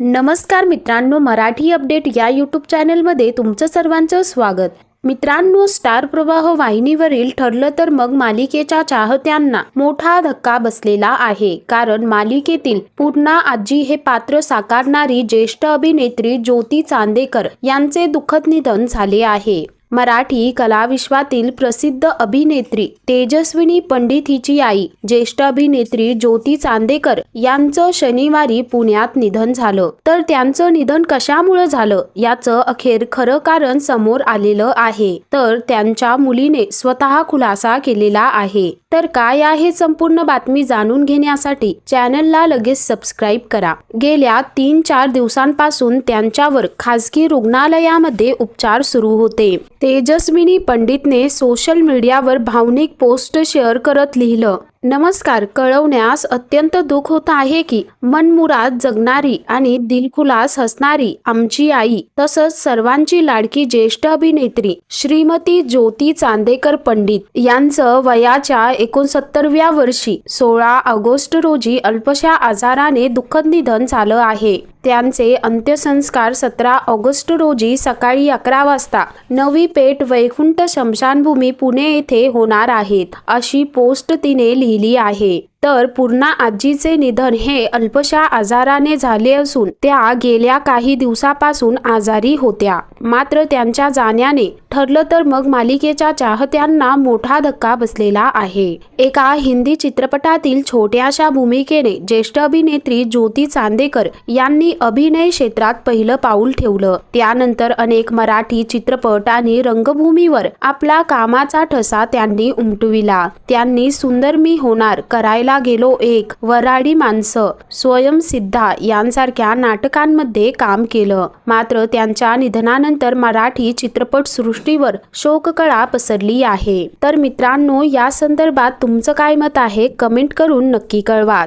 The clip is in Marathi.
नमस्कार मित्रांनो मराठी अपडेट या यूट्यूब चॅनलमध्ये तुमचं सर्वांचं स्वागत. मित्रांनो स्टार प्रवाह वाहिनीवरील ठरलं तर मग मालिकेच्या चाहत्यांना मोठा धक्का बसलेला आहे. कारण मालिकेतील पूर्णा आजी हे पात्र साकारणारी ज्येष्ठ अभिनेत्री ज्योती चांदेकर यांचे दुःखद निधन झाले आहे. मराठी कलाविश्वातील प्रसिद्ध अभिनेत्री तेजस्विनी पंडित हिची आई ज्येष्ठ अभिनेत्री ज्योती चांदेकर यांचं शनिवारी पुण्यात निधन झालं. तर त्यांचं निधन कशामुळे झालं? याचं अखेर खरं कारण समोर आलेलं आहे. तर त्यांच्या मुलीने स्वतः खुलासा केलेला आहे. तर काय आहे संपूर्ण बातमी जाणून घेण्यासाठी चॅनलला लगेच सबस्क्राईब करा. गेल्या तीन चार दिवसांपासून त्यांच्यावर खासगी रुग्णालयामध्ये उपचार सुरू होते. तेजस्विनी पंडितने सोशल मीडियावर भावनिक पोस्ट शेअर करत लिहिलं नमस्कार कळवण्यास अत्यंत दुःख होत आहे की मनमुराद जगणारी आणि दिलखुलास हसणारी आमची आई तसंच सर्वांची लाडकी ज्येष्ठ अभिनेत्री श्रीमती ज्योती चांदेकर पंडित यांचं वयाच्या एकोणसत्तरव्या वर्षी सोळा ऑगस्ट रोजी अल्पशा आजाराने दुःखद निधन झालं आहे. त्यांचे अंत्यसंस्कार सतरा ऑगस्ट रोजी सकाळी अकरा वाजता. नवी पेठ वैकुंठ शमशानभूमी पुणे येथे होणार आहेत अशी पोस्ट तिने लिहिली आहे. तर पूर्णा आजीचे निधन हे अल्पशा आजाराने झाले असून त्या गेल्या काही दिवसापासून आजारी होत्या. मात्र त्यांच्या जाण्याने ठरलं तर मग मालिकेच्या चाहत्यांना मोठा धक्का बसलेला आहे. एका हिंदी चित्रपटातील छोट्याशा भूमिकेने ज्येष्ठ अभिनेत्री ज्योती चांदेकर यांनी अभिनय क्षेत्रात पहिलं पाऊल ठेवलं. त्यानंतर अनेक मराठी चित्रपट आणि रंगभूमीवर आपला कामाचा ठसा त्यांनी उमटविला. त्यांनी सुंदर मी होणार करायला गेलो एक. वराडी माणसं. स्वयंसिद्धा यांसारख्या नाटकांमध्ये काम केलं. मात्र त्यांच्या निधनानंतर मराठी चित्रपट सृष्टीवर शोककळा पसरली आहे. तर मित्रांनो या संदर्भात तुमचं काय मत आहे? कमेंट करून नक्की कळवा.